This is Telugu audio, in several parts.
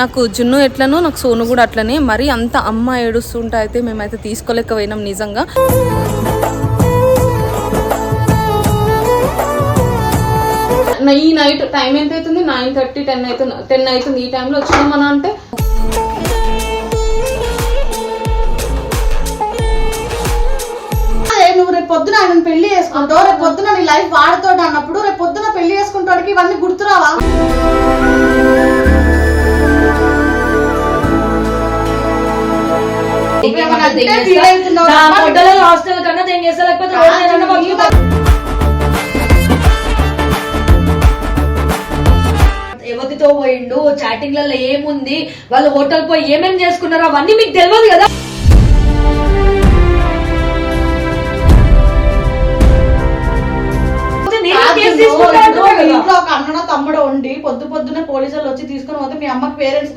నాకు జున్ను ఎట్లనో నాకు సోను కూడా అట్లనే. మరి అంత అమ్మ ఏడుస్తుంటే అయితే మేమైతే తీసుకోలేకపోయినాం నిజంగా. ఈ నైట్ టైం ఎంత అవుతుంది నైన్ థర్టీ టెన్ అవుతుంది టెన్ అవుతుంది ఈ టైంలో వచ్చినామని అంటే? అదే నువ్వు రేపు పొద్దున ఆయన పెళ్ళి చేసుకుంటావు? రేపు పొద్దున నీ లైఫ్ వాడుతోటి అన్నప్పుడు రేపు పొద్దున పెళ్ళి చేసుకుంటాడికి ఇవన్నీ గుర్తురావా హాస్టల్ కన్నా చేస్తా లేకపోతే అన్నా. ఎవరితో పోయిండు చాటింగ్లలో ఏముంది వాళ్ళు హోటల్ పోయి ఏమేం చేసుకున్నారు అవన్నీ మీకు తెలియదు కదా? ఇంట్లో ఒక అన్ననో తమ్ముడు ఉండి పొద్దు పొద్దునే పోలీసులు వచ్చి తీసుకొని పోతే మీ అమ్మకి parents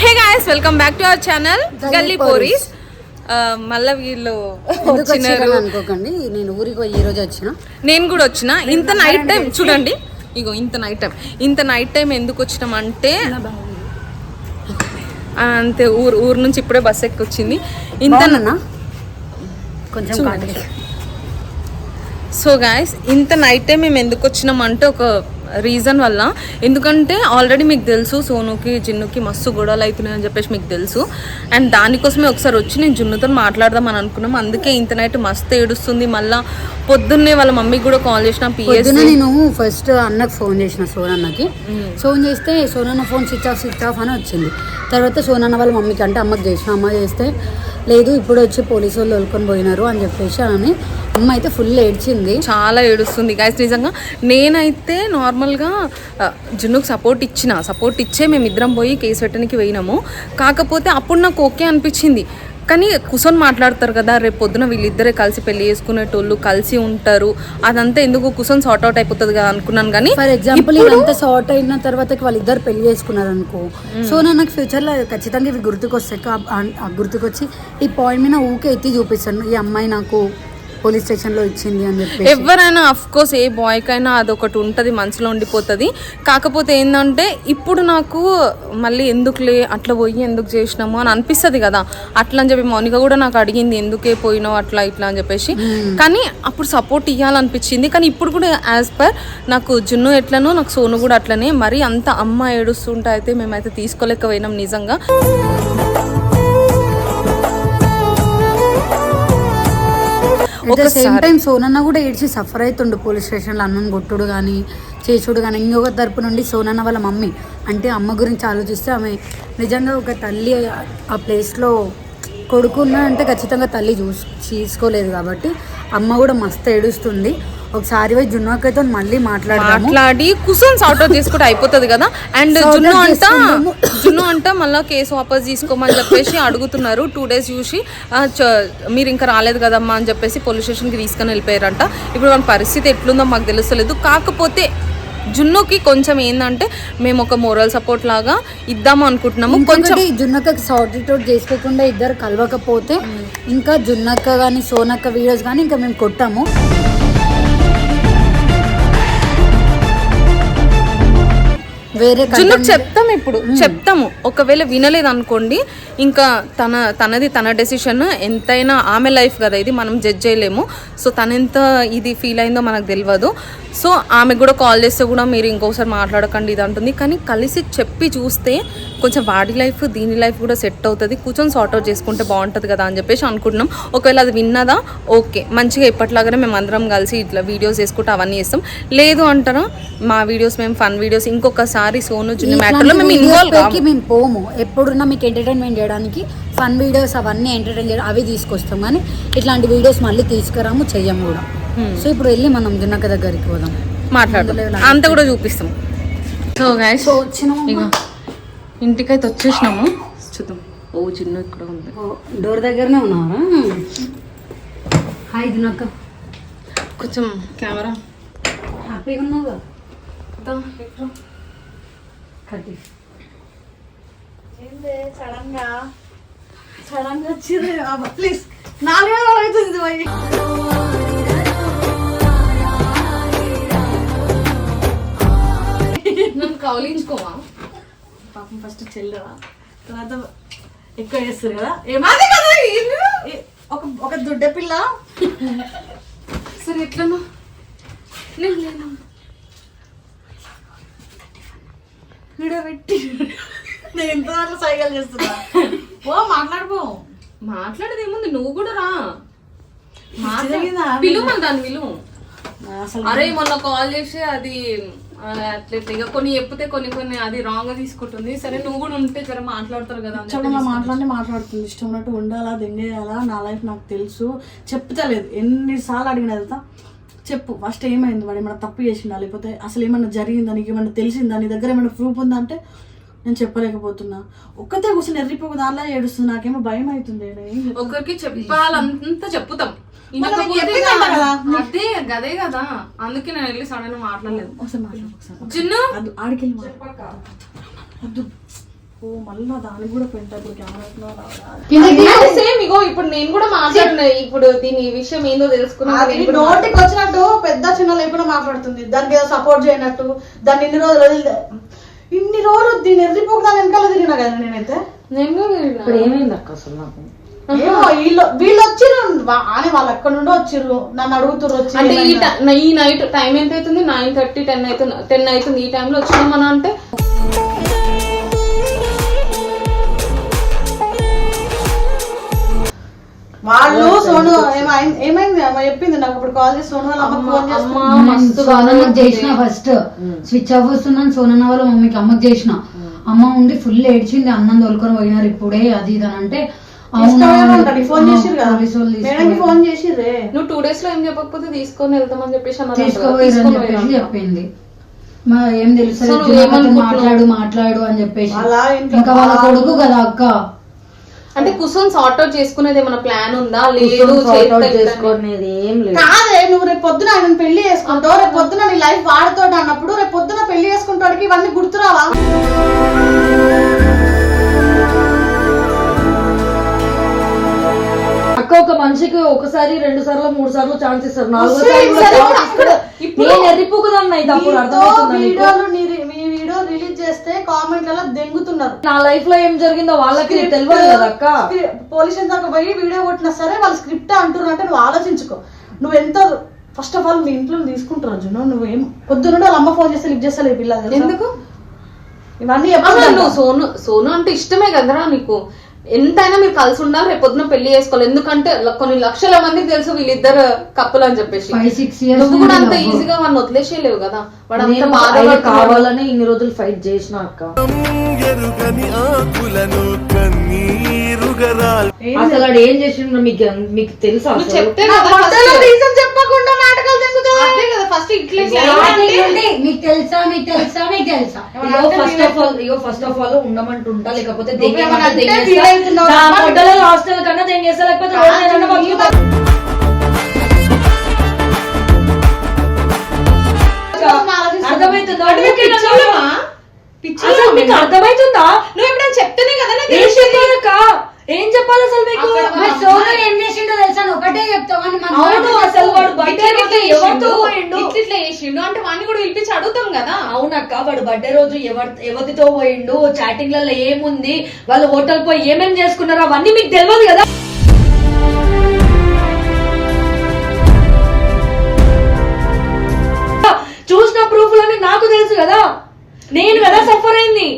hey guys welcome back to our channel Galli Pories మళ్ళీ వీళ్ళు వచ్చినారు? అనుకోకండి. నేను ఊరికి ఈ రోజు వచ్చిన. నేను కూడా వచ్చిన. ఇంత నైట్ టైం చూడండి. ఇగో ఇంత నైట్ టైం ఇంత నైట్ టైం ఎందుకు వచ్చినాం అంటే అంతే ఊరు ఊరు నుంచి ఇప్పుడే బస్ ఎక్కి వచ్చింది ఇంత బాగున్నానా? కొంచెం. సో గాయస్ ఇంత నైట్ టైం మేము ఎందుకు వచ్చినాం అంటే ఒక రీజన్ వల్ల. ఎందుకంటే ఆల్రెడీ మీకు తెలుసు సోనుకి జిన్నుకి మస్తు గొడవలు అవుతున్నాయని చెప్పేసి మీకు తెలుసు. అండ్ దానికోసమే ఒకసారి వచ్చి నేను జున్నుతో మాట్లాడదాం అని అనుకున్నాం. అందుకే ఇంత నైట్ మస్తు ఏడుస్తుంది. మళ్ళా పొద్దున్నే వాళ్ళ మమ్మీకి కూడా కాల్ చేసిన పిఎస్ నేను ఫస్ట్ అన్నకు ఫోన్ చేసిన సోనన్నకి. ఫోన్ చేస్తే సోనన్న phone switch off switch off అని వచ్చింది. తర్వాత సోనన్న వాళ్ళ మమ్మీకి అంటే అమ్మకి చేసిన అమ్మ చేస్తే లేదు ఇప్పుడు వచ్చి పోలీసు వాళ్ళు తోలుకొని పోయినారు అని చెప్పేసి అని. అమ్మ అయితే ఫుల్ ఏడ్చింది. చాలా ఏడుస్తుంది. గాయస్ నిజంగా నేనైతే నార్మల్గా జున్నుకు సపోర్ట్ ఇచ్చిన సపోర్ట్ ఇచ్చే మేము ఇద్దరం పోయి కేసు పెట్టడానికి పోయినాము. కాకపోతే అప్పుడు నాకు ఓకే అనిపించింది. కానీ కూర్చొని మాట్లాడతారు కదా రేపు పొద్దున వీళ్ళిద్దరే కలిసి పెళ్ళి చేసుకునేటోళ్ళు కలిసి ఉంటారు. అదంతా ఎందుకు కూర్చొని సార్ట్ అవుట్ అయిపోతుంది కదా అనుకున్నాను కానీ ఫర్ ఎగ్జాంపుల్ ఇదంతా సార్ట్ అయిన తర్వాత వాళ్ళిద్దరు పెళ్ళి చేసుకున్నారు అనుకో సో నాకు ఫ్యూచర్లో ఖచ్చితంగా ఇవి గుర్తుకొస్తాయి. గుర్తుకొచ్చి ఈ పాయింట్ మీద ఊకే ఎత్తి చూపిస్తాను. ఈ అమ్మాయి నాకు పోలీస్ స్టేషన్లో ఇచ్చింది అని చెప్పి ఎవరైనా అఫ్ కోర్స్ ఏ బాయ్కైనా అదొకటి ఉంటుంది మనసులో ఉండిపోతుంది. కాకపోతే ఏంటంటే ఇప్పుడు నాకు మళ్ళీ ఎందుకులే అట్లా పోయి ఎందుకు చేసినాము అని అనిపిస్తుంది కదా. అట్లా అని చెప్పి మౌనిక కూడా నాకు అడిగింది ఎందుకే పోయినావు అట్లా ఇట్లా అని చెప్పేసి. కానీ అప్పుడు సపోర్ట్ ఇవ్వాలనిపించింది కానీ ఇప్పుడు కూడా యాజ్ పర్ నాకు జున్ను ఎట్లనో నాకు సోను కూడా అట్లనే. మరి అంత అమ్మ ఏడుస్తుంటే అయితే మేమైతే తీసుకోలేకపోయినాం నిజంగా. అట్ ద సేమ్ టైం సోనన్న కూడా ఏడ్చి సఫర్ అవుతుండు పోలీస్ స్టేషన్లో అన్నం కొట్టుడు కానీ చేసుడు కానీ ఇంకొక తరపు నుండి సోనన్న వాళ్ళ మమ్మీ అంటే అమ్మ గురించి ఆలోచిస్తే ఆమె నిజంగా ఒక తల్లి ఆ ప్లేస్లో కొడుకున్న అంటే ఖచ్చితంగా తల్లి చూస్ తీసుకోలేదు కాబట్టి అమ్మ కూడా మస్తు ఏడుస్తుంది. ఒకసారి పోయి జున్నకైతే మళ్ళీ మాట్లాడి కుసన్ సార్ట్ అవుట్ చేసుకుంటే అయిపోతుంది కదా. అండ్ జున్ను అంట. జున్ను అంట మళ్ళీ కేసు వాపస్ తీసుకోమని చెప్పేసి అడుగుతున్నారు. టూ డేస్ చూసి "ఆ, చ- మీరు ఇంకా రాలేదు కదమ్మా అని చెప్పేసి పోలీస్ స్టేషన్కి తీసుకొని వెళ్ళిపోయారంట. ఇప్పుడు మన పరిస్థితి ఎట్లుందో మాకు తెలుస్తలేదు. కాకపోతే జున్నుకి కొంచెం ఏంటంటే మేము ఒక మోరల్ సపోర్ట్ లాగా ఇద్దాము అనుకుంటున్నాము. కొంచెం జున్నక్క సార్ట్ అవుట్ చేసుకోకుండా ఇద్దరు కలవకపోతే ఇంకా జున్నక్క కానీ సోనక్క వీడియోస్ కానీ ఇంకా మేము కొట్టాము. వేరే జున్నుకు చెప్తాం ఇప్పుడు. చెప్తాము. ఒకవేళ వినలేదు అనుకోండి ఇంకా తన తనది తన డెసిషన్ ఎంతైనా ఆమె లైఫ్ కదా ఇది మనం జడ్జ్ చేయలేము. సో తన ఎంత ఇది ఫీల్ అయిందో మనకు తెలియదు. సో ఆమె కూడా కాల్ చేస్తే కూడా మీరు ఇంకోసారి మాట్లాడకండి ఇది అంటుంది. కానీ కలిసి చెప్పి చూస్తే కొంచెం వాడి లైఫ్ దీని లైఫ్ కూడా సెట్ అవుతుంది. కూర్చొని సార్ట్ అవుట్ చేసుకుంటే బాగుంటుంది కదా అని చెప్పేసి అనుకుంటున్నాం. ఒకవేళ అది విన్నదా ఓకే. మంచిగా ఇప్పట్లాగానే మేము అందరం కలిసి ఇట్లా వీడియోస్ చేసుకుంటూ అవన్నీ చేస్తాం. లేదు అంటారా మా వీడియోస్ మేము ఫన్ వీడియోస్ ఇంకొకసారి సోను జున్ను మ్యాటర్లో మేము ఇన్వాల్వ్ మేము పోము. ఎప్పుడున్నా మీకు ఎంటర్టైన్మెంట్ చేయడానికి ఫన్ వీడియోస్ అవన్నీ ఎంటర్టైన్ చేయడం అవి తీసుకొస్తాం. కానీ ఇట్లాంటి వీడియోస్ మళ్ళీ తీసుకురాము చెయ్యము కూడా. సో ఇప్పుడు వెళ్ళి మనం జున్నక్క దగ్గరికి పోదాం. మాట్లాడదాం. అంత కూడా చూపిస్తాం. సో గైస్ సో వచ్చినాము? ఇక ఇంటికైతే వచ్చేసినాము. చూద్దాం. ఓ చిన్న ఇక్కడ ఉంది. డోర్ దగ్గరనే ఉన్నారా హాయ్ జున్నక్క. కొంచెం కెమెరా. హ్యాపీగా ఉన్నావుగా? ప్లీజ్. అవుతుంది పోయి పాపం ఫస్ట్ చెల్లరా తర్వాత ఎక్కువ చేస్తారు కదా. ఏమాది కదా ఒక ఒక దుడ్డ పిల్ల. సరే ఎట్లా నేను వీడియో పెట్టి నేను ఎంత దాంట్లో సైకిల్ చేస్తున్నా. ఓ మాట్లాడిపో మాట్లాడేది ఏముంది నువ్వు కూడా రా? పిలువు మన దాన్ని పిలువు అరే మొన్న కాల్ చేసి అది అట్లా ఇక కొన్ని చెప్తే కొన్ని కొన్ని అది రాంగ్గా తీసుకుంటుంది. సరే నువ్వు కూడా ఉంటే జర మాట్లాడతారు కదా అని ఇష్టం మాట్లాడి మాట్లాడుతుంది. ఇష్టం ఉన్నట్టు ఉండాలా దెంగేయాలా నా లైఫ్ నాకు తెలుసు. చెప్తలేదు ఎన్నిసార్లు అడిగిన వెళ్తా చెప్పు. ఫస్ట్ ఏమైంది? వాడు ఏమైనా తప్పు చేసిందా లేకపోతే అసలు ఏమైనా జరిగిందా? నీకు ఏమైనా తెలిసిందా? నీ దగ్గర ఏమైనా ప్రూఫ్ ఉందా అంటే నేను చెప్పలేకపోతున్నా. ఒక్కతే కూర్చొని ఎర్రిపోక దానిలా ఏడుస్తుంది. నాకేమో భయం అవుతుంది. ఒకరికి చెప్పాలంతా చెప్పుతాం. అదే గదే కదా. అందుకే నేను వెళ్ళి సడన్ మాట్లాడలేదు. ఒకసారి మాట్లాడు ఒకసారి. చిన్ను! అది ఆడికెళ్ళి. వద్దు. ఓ మళ్ళీ దానికి కూడా పెంట ఇప్పుడు కెమెరా సేమ్ ఇగో ఇప్పుడు నేను కూడా మాట్లాడిన ఇప్పుడు దీని విషయం ఏందో తెలుసుకున్నా అది నోటికి వచ్చినట్టు పెద్ద చిన్న లేకుండా మాట్లాడుతుంది. దానికి ఏదో సపోర్ట్ చేయనట్టు దాన్ని ఇన్ని రోజులు ఇన్ని రోజులు దాని వెనకాల తిరిగినా కదా నేనైతే? నేను ఇప్పుడు ఏమైంది అక్క అసలు నాకు? ఏమో వీళ్ళు వీళ్ళు వచ్చిర్రు. వా- అని వాళ్ళు ఎక్కడ నుండో వచ్చిర్రు. నన్ను అడుగుతుర్రు వచ్చి అంటే ఈ నైట్ టైం ఎంత అవుతుంది నైన్ థర్టీ టెన్ అవుతుంది టెన్ అవుతుంది. ఈ టైంలో వచ్చినామని అంటే? వాళ్ళు సోను ఏమైంది? చెప్పింది నాకు ఇప్పుడు కాల్ చేసి సోను వాళ్ళ చేసిన ఫస్ట్. స్విచ్ ఆఫ్ వస్తున్నాను సోనన్న వాళ్ళ మమ్మీకి అమ్మకి చేసిన. అమ్మ ఉండి ఫుల్ ఏడ్చింది అన్నం తోలుకొని పోయినారు ఇప్పుడే అది ఇది అని అంటే ఫోన్ చేసిర్రే నువ్వు టూ డేస్లో ఏం చెప్పకపోతే తీసుకొని వెళ్తామని చెప్పేసి. చెప్పింది. మా ఏం తెలుసు? మాట్లాడు మాట్లాడు అని చెప్పేసి. ఇంకా వాళ్ళ కొడుకు కదా అక్క. అంటే కుసం సార్ట్ అవుట్ చేసుకునేది ఏమైనా ప్లాన్ ఉందా? లేదు చేసుకునేది ఏం లేదు. కాదే నువ్వు రేపు పొద్దున ఆయన పెళ్ళి చేసుకుంటావు రేపు పొద్దున నీ లైఫ్ వాడుతాడు అన్నప్పుడు రేపు పొద్దున పెళ్ళి చేసుకుంటాడికి ఇవన్నీ గుర్తురావా? అక్క ఒక మనిషికి ఒకసారి రెండు సార్లు మూడు సార్లు ఛాన్స్ ఇస్తారు. నాలుగో వస్తే సారి కూడా సరే, chance అక్కడ ఇస్తారు. నేను ఎర్రిపోకుదాన్ని అయితే అప్పుడు అర్థమవుతుందా నీకు? వీడియోలు నీ- మీ వీడియో రిలీజ్ చేస్తే కామెంట్లలో దెంగుతున్నారు. నా లైఫ్లో ఏం జరిగిందో వాళ్ళకి తెలియదు కదా అక్క. పోలీస్ దాకా పోయి వీడియో కొట్టినా సరే వాళ్ళు స్క్రిప్ట్ అంటున్నారు అంటే నువ్వు ఆలోచించుకో. నువ్వు ఎంత ఫస్ట్ ఆఫ్ ఆల్ మీ ఇంట్లో తీసుకుంటారు జున్ను నువ్వేం పొద్దున్న వాళ్ళ అమ్మ ఫోన్ చేస్తే లిఫ్ట్ చేస్తా పిల్ల తెలుసా? ఎందుకు? ఇవన్నీ నువ్వు సోను సోను అంటే ఇష్టమే కదరా నీకు? ఎంతైనా మీరు కలిసి ఉండాలి రేపు పొద్దున పెళ్ళి చేసుకోవాలి. ఎందుకంటే కొన్ని లక్షల మందికి తెలుసు వీళ్ళిద్దరు కప్పులు అని చెప్పేసి. నువ్వు కూడా అంత ఈజీగా వాడిని వదిలేసేయలేవు కదా. వాడు అంత బాధ కావాలని ఇన్ని రోజులు ఫైట్ చేసిన అక్క. అసలు ఏం చేసిండ్రు మీకు మీకు తెలుసా? చెప్తే చెప్పకుండా నాటకాలు అదే కదా ఫస్ట్ ఇట్లా ఇట్లా స్టార్టింగ్ అంటే- నుండి మీకు తెలుసా మీకు తెలుసా మీకు తెలుసా? ఇగో ఫస్ట్ ఆఫ్ ఆల్ ఇగో ఫస్ట్ ఆఫ్ ఆల్ లేకపోతే దెంగేస్తా. నా హాస్టల్ కన్నా దెంగేస్తా రోడ్డు. అర్థమవుతుందా? మీకు? అర్థమవుతుందా నువ్వు ఎప్పుడైనా చెప్తేనే కదా. ఏం చెప్పాలి అసలు మీకు? సోను ఏం చేసిండో తెలుసా? ఒకటే అవును అసలు వాడు బర్త్డే ఇట్లా రోజు ఎవరితో చేసిండు, పోయిండు? ఇట్లా చేసిండు. అంటే వాడిని కూడా పిలిపించి అడుగుతాం కదా. అవునక్క వాడు బర్త్డే రోజు ఎవరి ఎవరితో పోయిండు? చాటింగ్లలో ఏముంది? వాళ్ళు హోటల్ పోయి ఏమేం చేసుకున్నారు అవన్నీ మీకు తెలియదు కదా? చూసిన ప్రూఫ్లన్నీ నాకు తెలుసు కదా? నేను కదా సఫర్ అయింది?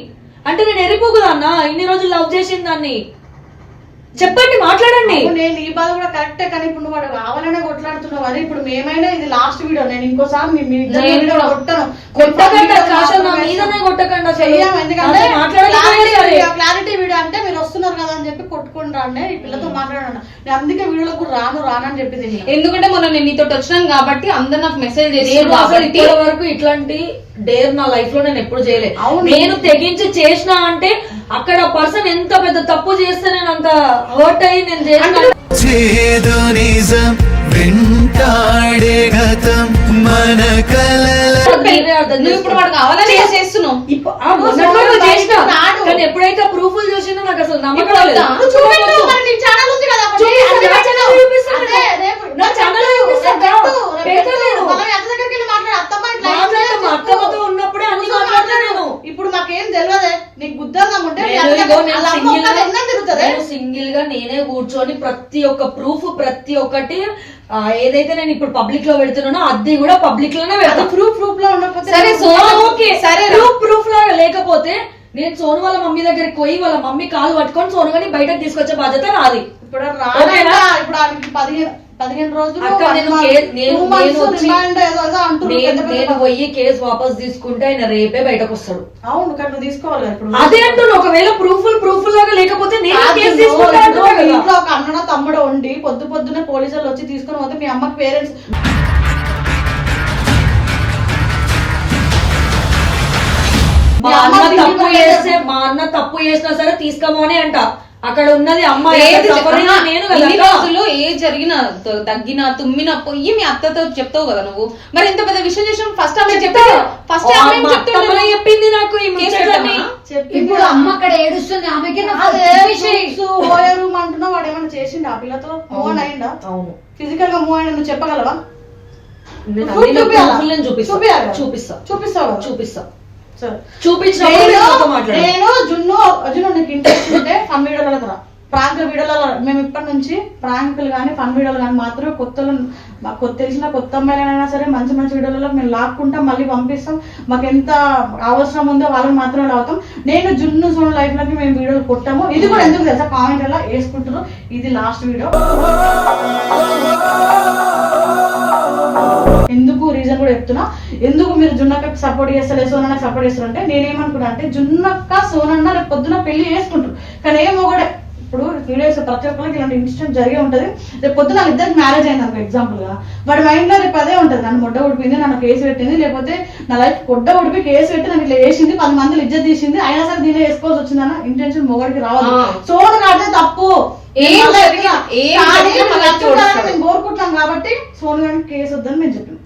అంటే నేను ఎరిపోకుదా అన్న ఇన్ని రోజులు లవ్ చేసిన దాన్ని చెప్పండి మాట్లాడండి. నేను ఈ బాధ కూడా కరెక్టే కానీ ఇప్పుడు వాడు కావాలనే కొట్లాడుతున్నావు. కానీ ఇప్పుడు మేమైనా ఇది లాస్ట్ వీడియో నేను ఇంకోసారి మీ- కొట్టను. క్లారిటీ వీడియో అంటే మీరు వస్తున్నారు కదా అని చెప్పి కొట్టుకుని రాండి. ఈ పిల్లతో మాట్లాడాను నేను అందుకే వీడియోలో కూడా రాను రానని చెప్పింది. ఎందుకంటే మొన్న నేను నీతో వచ్చినాను కాబట్టి అందరు నాకు మెసేజ్ చేసి వరకు ఇట్లాంటి డేర్ నా లైఫ్లో నేను ఎప్పుడు చేయలేదు అవును. నేను తెగించి చేసిన అంటే అక్కడ పర్సన్ ఎంత పెద్ద తప్పు చేస్తే నేను అంత హర్ట్ అయ్యి నేను. కానీ ఎప్పుడైతే ప్రూఫ్లు చూసినా నాకు అసలు నమ్మకం ఛానల్ సింగిల్గా నేనే కూర్చొని ప్రతి ఒక్క ప్రూఫ్ ప్రతి ఒక్కటి ఏదైతే నేను ఇప్పుడు పబ్లిక్లో పెడుతున్నానో అది కూడా పబ్లిక్లోనే అది పెడతా ప్రూఫ్ ప్రూఫ్లో ఉండకపోతే సరే, సో- ఓకే సరే ప్రూఫ్ ప్రూఫ్ లాగా లేకపోతే నేను సోను వాళ్ళ మమ్మీ దగ్గరికి పోయి వాళ్ళ మమ్మీ కాలు పట్టుకొని సోను గాని బయటకు తీసుకొచ్చే బాధ్యత నాది. ఇప్పుడు? రాలేదా ఇప్పుడు పదిహేను పదిహేను రోజులు పోయి కేసు వాపస్ తీసుకుంటే ఆయన రేపే బయటకు వస్తాడు అవును కానీ నువ్వు తీసుకోవాలి అదే అంటున్నా ఒకవేళ ప్రూఫ్ ప్రూఫ్ లాగా లేకపోతే ఇంట్లో ఒక అన్ననో తమ్ముడు ఉండి పొద్దు పొద్దునే పోలీసులు వచ్చి తీసుకొని పోతే మీ అమ్మకి పేరెంట్స్ మా అన్న తప్పు చేస్తే మా అన్న తప్పు చేసినా సరే తీసుకోమని అంట. అక్కడ ఉన్నది అమ్మాయి నేను ఏ జరిగినా తగ్గినా తుమ్మినా పోయి మీ అత్తతో చెప్తావు కదా నువ్వు. మరి ఇంత పెద్ద విషయం చేసిన ఫస్ట్ ఆమె చెప్తా ఫస్ట్ ఆమె అత్తమ్మ చెప్పింది నాకు. ఇప్పుడు అమ్మ అక్కడ ఏడుస్తుంది. ఆమెకి నా అదే విషయం. ఓయో రూమ్ అంటున్నా వాడు ఏమైనా చేసిండు? ఆ పిల్లతో మూవ్ అయిందా అవును. ఫిజికల్గా మూవ్ అయినా నువ్వు చెప్పగలవా? చూపిస్తా? చూపిస్తా? చూపిస్తా. నేను జున్ను జున్ను నీకు ఇంట్రెస్ట్ ఉంటే ఫన్ వీడియోలకు రా ప్రాంక్ వీడియోలలో మేము ఇప్పటి నుంచి ప్రాంకులు కానీ ఫన్ వీడియోలు కానీ మాత్రమే కొత్తలు మాకు కొత్త తెలిసిన కొత్త అమ్మాయిలైనా సరే మంచి మంచి వీడియోలలో మేము లాక్కుంటాం మళ్ళీ పంపిస్తాం. మాకు ఎంత అవసరం ఉందో వాళ్ళని మాత్రమే లాగుతాం. నేను జున్ను సోను లైఫ్లోకి మేము వీడియోలు కొట్టాము. ఇది కూడా ఎందుకు తెలుసా? కామెంట్ అలా వేసుకుంటారు ఇది లాస్ట్ వీడియో ఎందుకు రీజన్ కూడా చెప్తున్నా. ఎందుకు మీరు జున్నక్కకి సపోర్ట్ చేస్తలే సోనన్నకి సపోర్ట్ చేస్తారు అంటే నేనేమనుకున్నా అంటే జున్నక్క సోనన్న రేపు పొద్దున పెళ్ళి చేసుకుంటారు. కానీ ఏమో కూడా ఇప్పుడు వీడియోస్ ప్రతి ఒక్కరికి ఇలాంటి ఇన్సిడెంట్ జరిగే ఉంటది. రేపు పొద్దున ఇద్దరికి మ్యారేజ్ అయింది అనుకో ఎగ్జాంపుల్గా. వాడి మైండ్లో రేపు అదే ఉంటది. నన్ను మొడ్డ ఉడిపింది నన్ను కేసు పెట్టింది లేకపోతే నా లైఫ్ కొడ్డ ఉడిపి కేసు పెట్టి నన్ను ఇట్లా వేసింది పది మందిని ఇజ్జత్ తీసింది అయినా సరే దీనిలో వేసుకోవాల్సి వచ్చిందన్న ఇంటెన్షన్ మొగడికి రావాలి. సోను కాడితే తప్పు. కోరుకుంటున్నాం కాబట్టి సోను గారికి కేసు వద్దని మేము చెప్పాం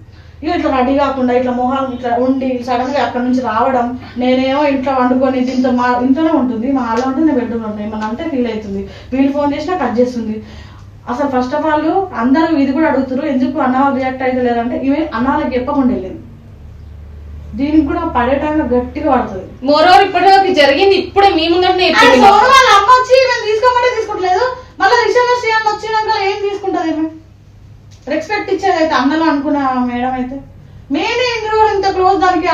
ఇక ఇట్లా రెడీ కాకుండా ఇట్లా మొహాలు ఇట్లా ఉండి సడన్గా అక్కడ నుంచి రావడం నేనేమో ఇంట్లో వండుకొని దీంతో మా ఇంట్లోనే ఉంటుంది మా ఆళ్ళ ఉంటుంది నేను బెడ్రూమ్ ఉంటాను ఏమన్నా అంటే ఫీల్ అవుతుంది వీళ్ళు ఫోన్ చేసినా కట్ చేస్తుంది. అసలు ఫస్ట్ ఆఫ్ ఆల్ అందరూ ఇది కూడా అడుగుతారు ఎందుకు అన్న రియాక్ట్ అయితే లేదంటే ఇవి అన్న వాళ్ళకి చెప్పకుండా వెళ్ళింది. దీనికి కూడా పడే టైంలో గట్టిగా పడుతుంది. మోరోవర్ ఇప్పటివరకు జరిగింది ఇప్పుడే మీ వాళ్ళ అమ్మ వచ్చి మేము తీసుకోమంటే తీసుకోవట్లేదు. మళ్ళీ రిషబ్ శ్రీయాన్ వచ్చినాక ఏం తీసుకుంటది ఏమి రెస్పెక్ట్ ఇచ్చేది అయితే అన్నలో అనుకున్నా మేడం అయితే. నేనే ఇన్ని రోజులు ఇంత క్లోజ్ దానికి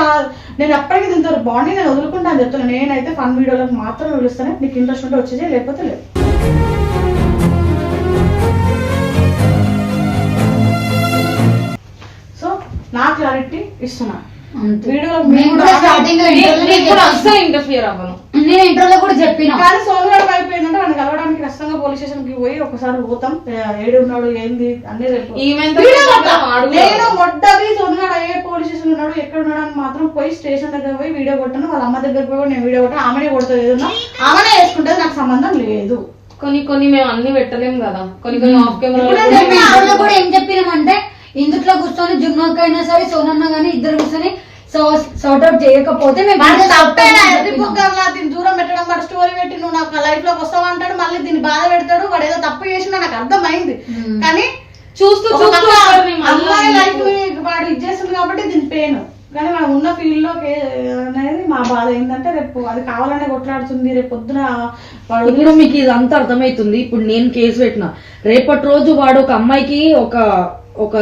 నేను ఎప్పటికీ దీంతో బాడీ నేను వదులుకుంటా అని చెప్తున్నాను నేనైతే ఫన్ వీడియోలకు మాత్రం పిలుస్తాను నీకు ఇంట్రెస్ట్ ఉంటే వచ్చేది లేకపోతే లేదు. సో నా క్లారిటీ ఇస్తున్నా. ఇంటర్ఫియర్ అవ్వను. నేను కూడా చెప్పిన. కానీ సోమవారం అయిపోయిందంటే వాడిని కలవడానికి ఖచ్చితంగా పోలీస్ స్టేషన్కి పోయి ఒకసారి పోతాం. ఏడు ఉన్నాడు ఏంది అన్ని. నేను మొడ్డది సోమవారం ఏ పోలీస్ స్టేషన్ ఉన్నాడు ఎక్కడ ఉన్నాడు అని మాత్రం పోయి స్టేషన్ దగ్గర పోయి వీడియో కొట్టాను. వాళ్ళ అమ్మ దగ్గర పోయి నేను వీడియో కొట్టాను. ఆమెనే కొడుతుంది ఏదన్నా. ఆమెనే వేసుకుంటుంది నాకు సంబంధం లేదు. కొన్ని కొన్ని మేము అన్ని పెట్టలేం కదా. కొన్ని కొన్ని ఆఫ్ కెమెరా కూడా ఏం చెప్పినామంటే ఇందుట్లో కూర్చొని అయినా సరే సోనన్న గానీ ఇద్దరు కూర్చొని సార్ట్ అవుట్ చేయకపోతే దూరం పెట్టడం వాడు స్టోరీ పెట్టి నువ్వు నాకు లైఫ్లోకి వస్తావు అంటాడు మళ్ళీ దీన్ని బాధ పెడతాడు వాడు ఏదో తప్పు చేసినా నాకు అర్థమైంది. కానీ చూస్తూ చూస్తూ అమ్మాయి లైఫ్ వాడు ఇది చేస్తుంది కాబట్టి దీని పెయిన్ కానీ మనం ఉన్న ఫీల్డ్లో అనేది మా బాధ ఏంటంటే రేపు అది కావాలనే కొట్లాడుతుంది రేపు పొద్దున వాడు ఇప్పుడు మీకు ఇదంతా అర్థమవుతుంది. ఇప్పుడు నేను కేసు పెట్టిన. రేపటి రోజు వాడు ఒక అమ్మాయికి ఒక ఒక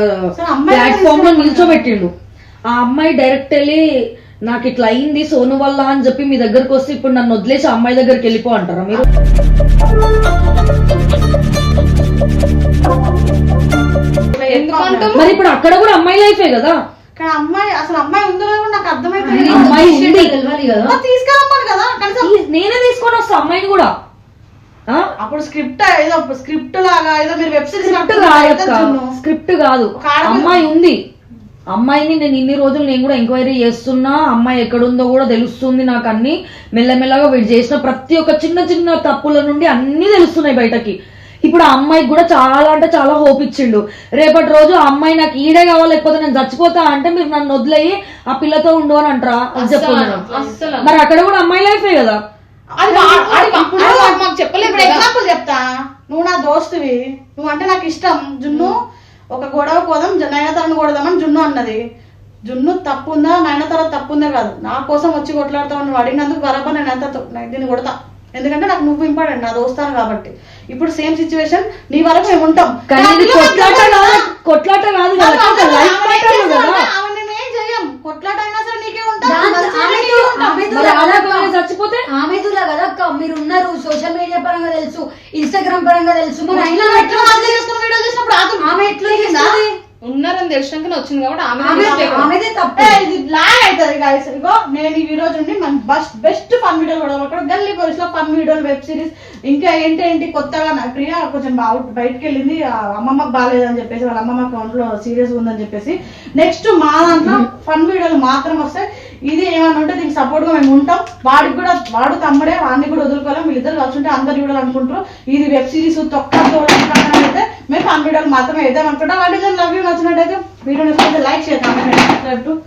ప్లాట్ఫామ్లో. నిల్చోబెట్టిండు. ఆ అమ్మాయి డైరెక్ట్ వెళ్ళి నాకు ఇట్లా అయింది సోను వల్ల అని చెప్పి మీ దగ్గరకు వస్తే ఇప్పుడు నన్ను వదిలేసి ఆ అమ్మాయి దగ్గరికి వెళ్ళిపో అంటారా మీరు? ఎందుకంటాం మరి ఇప్పుడు అక్కడ కూడా అమ్మాయి లైఫే కదా? కానీ అమ్మాయి అసలు అమ్మాయి ఉందో నాకు అమ్మాయి. తెలియాలి కదా. తీసుకెళ్ళమని నేనే తీసుకొని వస్తా అమ్మాయిని కూడా? అప్పుడు స్క్రిప్ట్ ఏదో స్క్రిప్ట్ లాగా ఏదో మీరు వెబ్ సిరీస్ స్క్రిప్ట్ కాదు. అమ్మాయి ఉంది. అమ్మాయిని నేను ఇన్ని రోజులు నేను కూడా ఎంక్వైరీ చేస్తున్నా. అమ్మాయి ఎక్కడుందో కూడా తెలుస్తుంది నాకు అన్ని. మెల్లమెల్లగా వీడు చేసిన ప్రతి ఒక్క చిన్న చిన్న తప్పుల నుండి అన్ని తెలుస్తున్నాయి బయటకి. ఇప్పుడు ఆ అమ్మాయికి కూడా చాలా అంటే చాలా హోప్ ఇచ్చిండు. రేపటి రోజు ఆ అమ్మాయి నాకు ఈడే కావాలి లేకపోతే నేను చచ్చిపోతా అంటే మీరు నన్ను వదిలేయి ఆ పిల్లతో ఉండు అని అంటారా? అది. అస్సలు మరి అక్కడ కూడా అమ్మాయి లైఫే కదా. మాకు చెప్పలేదు ఇప్పుడు కదా. ఎగ్జాంపుల్ చెప్తా. నువ్వు నా దోస్తువి. నువ్వు అంటే నాకు ఇష్టం. జున్ను ఒక గొడవ జ- నయనతారను కొడదామని జున్ను అన్నది. జున్ను తప్పుందా నయనతార తప్పుందా కాదు. నా కోసం వచ్చి కొట్లాడతావు నువ్వు అడిగినందుకు బరాబర్ నేను ఎంత దీన్ని కొడతా. ఎందుకంటే నాకు నువ్వు ఇంపార్టెంట్ నా దోస్తాను కాబట్టి. ఇప్పుడు సేమ్ సిచ్యువేషన్ నీ వరకు మేము ఉంటాం. కొట్లాట కాదు. కొట్లాట కాదు కదా. కదా. కొట్లాట అయినా సరే నీకే ఉంటాం. చచ్చిపోతే? ఆమెతులా కదా అక్క మీరు ఉన్నారు సోషల్ మీడియా పరంగా తెలుసు ఇన్స్టాగ్రామ్ పరంగా తెలుసు. మరి అయినా ఎట్లా ఆమె ఎట్లా? ఉన్నారని తెలిసినాకనే వచ్చింది కాబట్టి ఆమె ఇది లాగ్ అవుతుంది guys. ఇగో నేను ఈ వీడియో నుండి మన బెస్ట్ బెస్ట్ ఫన్ వీడియోలు కూడా అక్కడ గల్లీ పోలీస్లో ఫన్ వీడియోలు వెబ్ సిరీస్ ఇంకా ఏంటి ఏంటి కొత్తగా నా ప్రియ కొంచెం అవుట్ బయటకు వెళ్ళింది. అమ్మమ్మకి బాగాలేదని చెప్పేసి వాళ్ళ అమ్మమ్మ అకౌంట్లో సీరియస్ ఉందని చెప్పేసి. నెక్స్ట్ మా దాంట్లో ఫన్ వీడియోలు మాత్రం వస్తాయి. ఇది ఏమన్నా ఉంటే దీనికి సపోర్ట్గా మేము ఉంటాం. వాడికి కూడా వాడు తమ్ముడే వాడిని కూడా వదులుకోలేం. వీళ్ళిద్దరు కలిసి ఉంటే అందరు చూడాలనుకుంటారు ఇది వెబ్ సిరీస్ తొక్క అయితే మేము ఫన్ వీడియోలు మాత్రమే వేద్దాం అనుకుంటాం. అంటే లవ్ యూ నచ్చినట్టయితే వీడియో నచ్చినట్టు లైక్ చేద్దాం